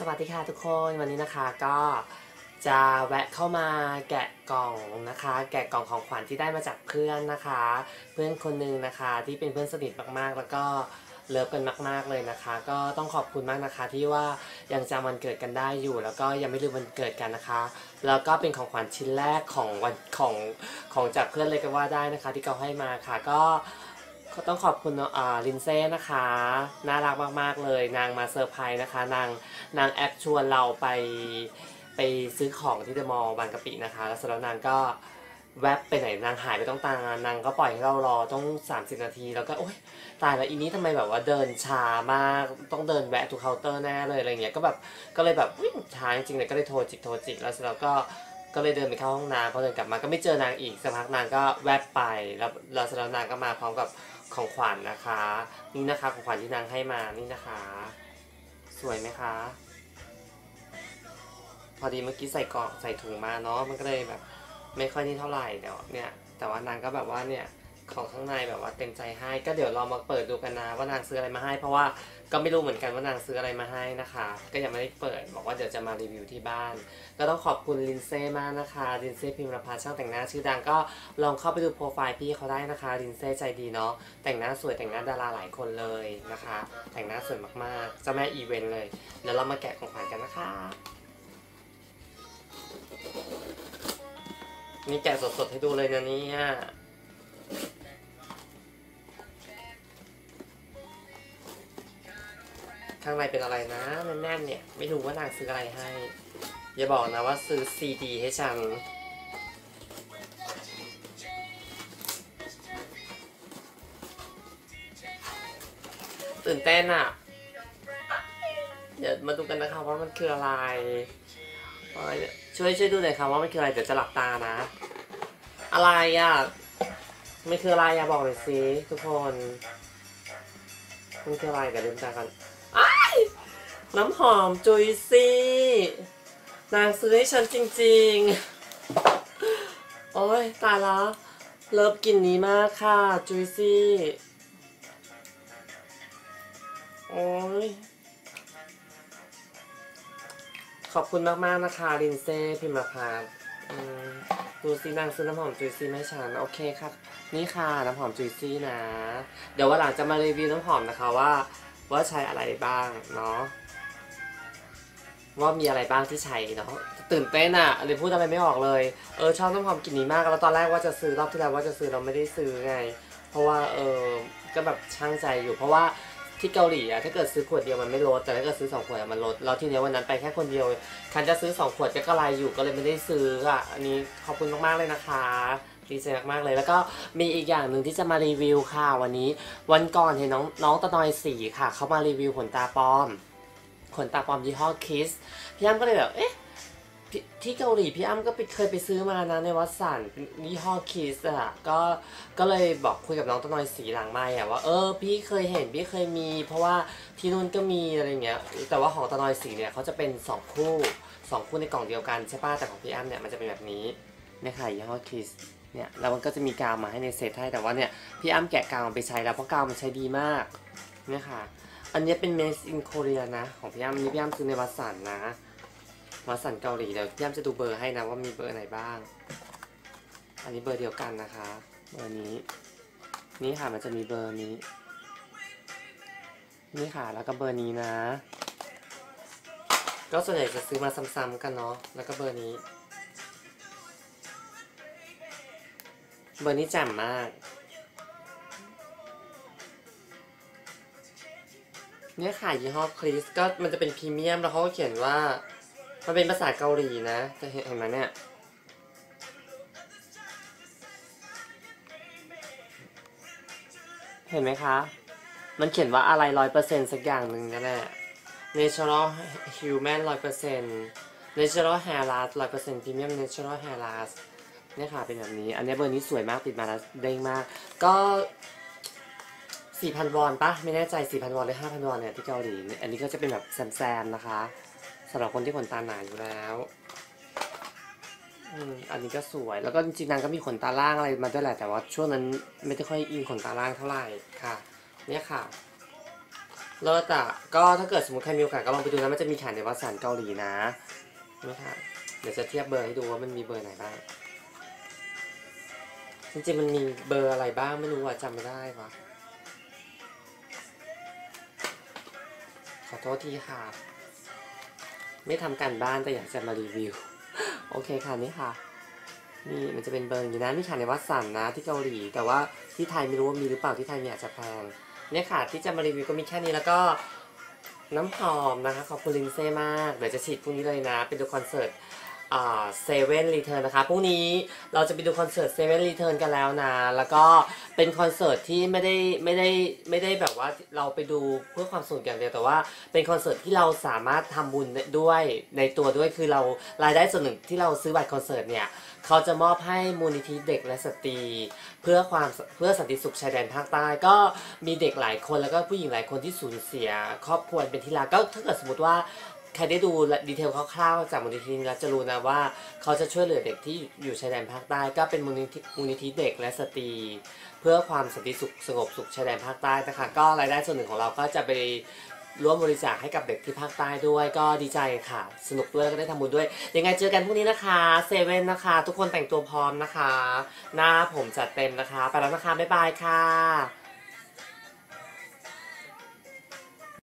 สวัสดีค่ะทุกคนวันนี้นะคะก็จะแวะเข้ามาแกะกล่องนะคะ แกะกล่องของขวัญที่ได้มาจากเพื่อนนะคะ เพื่อนคนหนึ่งนะคะที่เป็นเพื่อนสนิทมากๆ แล้วก็เลิฟกันมาก ๆเลยนะคะ ก็ต้องขอบคุณมากนะคะที่ว่ายังจำวันเกิดกันได้อยู่ แล้วก็ยังไม่ลืมวันเกิดกันนะคะ แล้วก็เป็นของขวัญชิ้นแรกของวันของของจากเพื่อนเลยก็ว่าได้นะคะ ที่เขาให้มาค่ะก็ ก็ต้องขอบคุณอ่าลินเซ่นะคะ น่ารักมากๆเลย นางมาเซอร์ไพรส์นะคะ นางนางแอปชวนเราไปไปซื้อของที่เดอะมอลล์บางกะปินะคะ แล้วเสร็จแล้วนางก็แวบไปไหนนางหายไปต้องตางานนางก็ปล่อยให้เรารอต้อง 30 นาที แล้วก็โอ๊ยตายแล้วอีนี้ทำไมแบบว่าเดินช้ามากต้องเดินแวะทุกเคาน์เตอร์แน่เลยอะไรเงี้ยก็แบบก็เลยแบบช้าจริงๆเลยก็เลยโทรจิกโทรจิกแล้วเสร็จแล้วก็ก็เลยเดินไปเข้าห้องน้ำพอเดินกลับมาก็ไม่เจอนางอีกสักพักนางก็แวบไปแล้วแล้วเสร็จแล้วนางก็มาพร้อมกับ ของขวัญนนะคะ นี่นะคะของขวัญที่นางให้มานี่นะคะ สวยไหมคะ พอดีเมื่อกี้ใส่กล่องใส่ถุงมาเนาะมันก็เลยแบบ ไม่ค่อยนี่เท่าไหร่เดี๋ยวเนี่ย แต่ว่านางก็แบบว่าเนี่ย ของข้างในแบบว่าเต็มใจให้ก็เดี๋ยวเรามาเปิดดูกันนะว่านางซื้ออะไรมาให้ เพราะว่าก็ไม่รู้เหมือนกันว่านางซื้ออะไรมาให้นะคะ ก็ยังไม่ได้เปิดบอกว่าเดี๋ยวจะมารีวิวที่บ้าน ก็ต้องขอบคุณลินเซ่มากนะคะลินเซ่พิมรพัฒน์ช่างแต่งหน้าชื่อดังก็ลองเข้าไปดูโปรไฟล์พี่เขาได้นะคะลินเซ่ใจดีเนาะแต่งหน้าสวยแต่งหน้าดาราหลายคนเลยนะคะ แต่งหน้าสวยมากๆเจ้าแม่อีเวนต์เลยเดี๋ยวเรามาแกะของขวัญกันนะคะนี่แกะสดๆให้ดูเลยนะเนี่ย ข้างในเป็นอะไรนะแน่นๆเนี่ย ไม่รู้ว่านางซื้ออะไรให้ อย่าบอกนะว่าซื้อซีดีให้ฉันตื่นเต้นอะ เดี๋ยวมาดูกันนะคะว่ามันคืออะไร ช่วยช่วยดูหน่อยค่ะว่ามันคืออะไรเดี๋ยวจะหลับตานะ อะไรอะมันคืออะไรอะบอกหน่อยสิทุกคนมันคืออะไรเดี๋ยวลืมตากัน น้ำหอมจุยซี่นางซื้อให้ฉันจริงๆ โอ้ยตายแล้ว เลิฟกลิ่นนี้มากค่ะ จุยซี่ โอ้ย ขอบคุณมากๆนะคะลินเซ่พิมพ์พานอืมดูซินางซื้อน้ำหอมจุยซี่ไม่ฉัน โอเคค่ะ นี่ค่ะน้ำหอมจุยซี่นะ เดี๋ยววันหลังจะมารีวิวน้ำหอมนะคะว่าว่าใช้อะไรบ้างเนาะ ว่ามีอะไรบ้างที่ใช้เนาะตื่นเต้นอะเลยพูดอะไรไม่ออกเลย เออชอบน้ำหอมกลิ่นนี้มากแล้วตอนแรกว่าจะซื้อรอบที่แล้วว่าจะซื้อเราไม่ได้ซื้อไง เพราะว่าเออก็แบบช่างใจอยู่ เพราะว่าที่เกาหลีอะถ้าเกิดซื้อขวดเดียวมันไม่ลดแต่ถ้าเกิดซื้อสองขวดมันลดแล้วทีเนี้ยวันนั้นไปแค่คนเดียวคันจะซื้อสองขวดก็กระไรอยู่ก็เลยไม่ได้ซื้ออะอันนี้ขอบคุณมากๆเลยนะคะดีใจมากๆเลยแล้วก็มีอีกอย่างหนึ่งที่จะมารีวิวค่ะวันนี้ วันก่อนเห็นน้องน้องตะนอยสีค่ะเขามารีวิวขนตาปลอม ขนตาปลอมยี่ห้อคิสพี่อ้ำก็เลยแบบเอ๊ะที่เกาหลีพี่อ้ำก็ไปเคยไปซื้อมานะในวัดสันยี่ห้อคิสอะก็ก็เลยบอกคุยกับน้องตะนอยสีหลังไม่อะว่าเออพี่เคยเห็นพี่เคยมี เพราะว่าที่นู่นก็มีอะไรเงี้ยแต่ว่าของตะนอยสีเนี่ยเขาจะเป็นสองคู่สองคู่ในกล่องเดียวกันใช่ป่ะแต่ของพี่อ้ำเนี่ยมันจะเป็นแบบนี้เนี่ยค่ะยี่ห้อคิสเนี่ยแล้วมันก็จะมีกาวมาให้ในเซตให้แต่ว่าเนี่ยพี่อ้ำแกะกาวไปใช้แล้วเพราะกาวมันใช้ดีมากเนี่ยค่ะ อันนี้เป็น made in Korea นะ ของพี่ย่ำนี่พี่ย่ำซื้อในวัสันนะวัสันเกาหลีเดี๋ยวพี่ย่ำจะดูเบอร์ให้นะว่ามีเบอร์ไหนบ้าง อันนี้เบอร์เดียวกันนะคะ เบอร์นี้ นี่ค่ะมันจะมีเบอร์นี้ นี่ค่ะแล้วก็เบอร์นี้นะ ก็ส่วนใหญ่จะซื้อมาซ้ำๆกันเนาะ แล้วก็เบอร์นี้ เบอร์นี้แจ่มมาก เนี่ยค่ะยี่ห้อคริสก็มันจะเป็นพรีเมียมแล้วเขาก็เขียนว่า มันเป็นภาษาเกาหลีนะจะเห็นเห็นไหมเนี่ยเห็นไหมคะ มันเขียนว่าอะไรร้อยเปอร์เซ็นต์สักอย่างหนึ่งนั่นแหละ natural human ร้อยเปอร์เซ็นต์ natural hair last ร้อยเปอร์เซ็นต์ premium natural hair last เนี่ยค่ะเป็นแบบนี้ อันนี้เบอร์นี้สวยมากติดมาแล้วเด้งมาก ก็ 4,000 วอนปะไม่แน่ใจ 4,000 วอนหรือ 5,000 วอนเนี่ยที่เกาหลี อันนี้ก็จะเป็นแบบแซมๆนะคะสำหรับคนที่ขนตาหนาอยู่แล้วอันนี้ก็สวย แล้วก็จริงๆนางก็มีขนตาล่างอะไรมาด้วยแหละ แต่ว่าช่วงนั้นไม่ได้ค่อยอินขนตาล่างเท่าไหร่ค่ะ เนี่ยค่ะเลิศอะก็ถ้าเกิดสมมติใครมีโอกาสก็ลองไปดูนะมันจะมีขายในวัสันเกาหลีนะนี่ค่ะเดี๋ยวจะเทียบเบอร์ให้ดูว่ามันมีเบอร์ไหนบ้าง จริงๆมันมีเบอร์อะไรบ้างไม่รู้อะจำไม่ได้วะ โทษทีค่ะ ไม่ทำการบ้านแต่อยากจะมารีวิว โอเคค่ะนี่ค่ะ นี่มันจะเป็นเบอร์อย่างนี้นะนี่ค่ะในวัดสันนะที่เกาหลี แต่ว่าที่ไทยไม่รู้ว่ามีหรือเปล่าที่ไทยมีอาจจะแพงเนี่ยค่ะที่จะมารีวิวก็มีแค่นี้แล้วก็น้ำหอมนะคะขอบคุณลินเซ่มาก เดี๋ยวจะฉีดพรุ่งนี้เลยนะ เป็นดูคอนเสิร์ต เซเว่นรีเทิร์นนะคะพรุ่งนี้เราจะไปดูคอนเสิร์ตเซเว่นรีเทิร์นกันแล้วนะ แล้วก็เป็นคอนเสิร์ตที่ไม่ได้ไม่ได้ไม่ได้แบบว่าเราไปดูเพื่อความสนุกอย่างเดียวแต่ว่า เป็นคอนเสิร์ตที่เราสามารถทำบุญด้วยในตัวด้วยคือเรารายได้ส่วนหนึ่งที่เราซื้อบัตรคอนเสิร์ตเนี่ยเขาจะมอบให้มูลนิธิเด็กและสตรี เพื่อความเพื่อสันติสุขชายแดนภาคใต้ก็มีเด็กหลายคนแล้วก็ผู้หญิงหลายคนที่สูญเสีย ครอบครัวเป็นที่รักก็ถ้าเกิดสมมติว่า ใครได้ดูดีเทลคร่าวๆจากมูลนิธินี้แล้วจะรู้นะว่า เขาจะช่วยเหลือเด็กที่อยู่ชายแดนภาคใต้ก็เป็นมูลนิธิมูลนิธิเด็กและสตรี เพื่อความสันติสุขสงบสุขชายแดนภาคใต้นะคะก็รายได้ส่วนหนึ่งของเราก็จะไปร่วมบริจาคให้กับเด็กที่ภาคใต้ด้วย ก็ดีใจค่ะ สนุกด้วยแล้วก็ได้ทำบุญด้วย ยังไงเจอกันพรุ่งนี้นะคะเซเว่นนะคะ ทุกคนแต่งตัวพร้อมนะคะ หน้าผมจัดเต็มนะคะ ไปแล้วนะคะบ๊ายบายค่ะ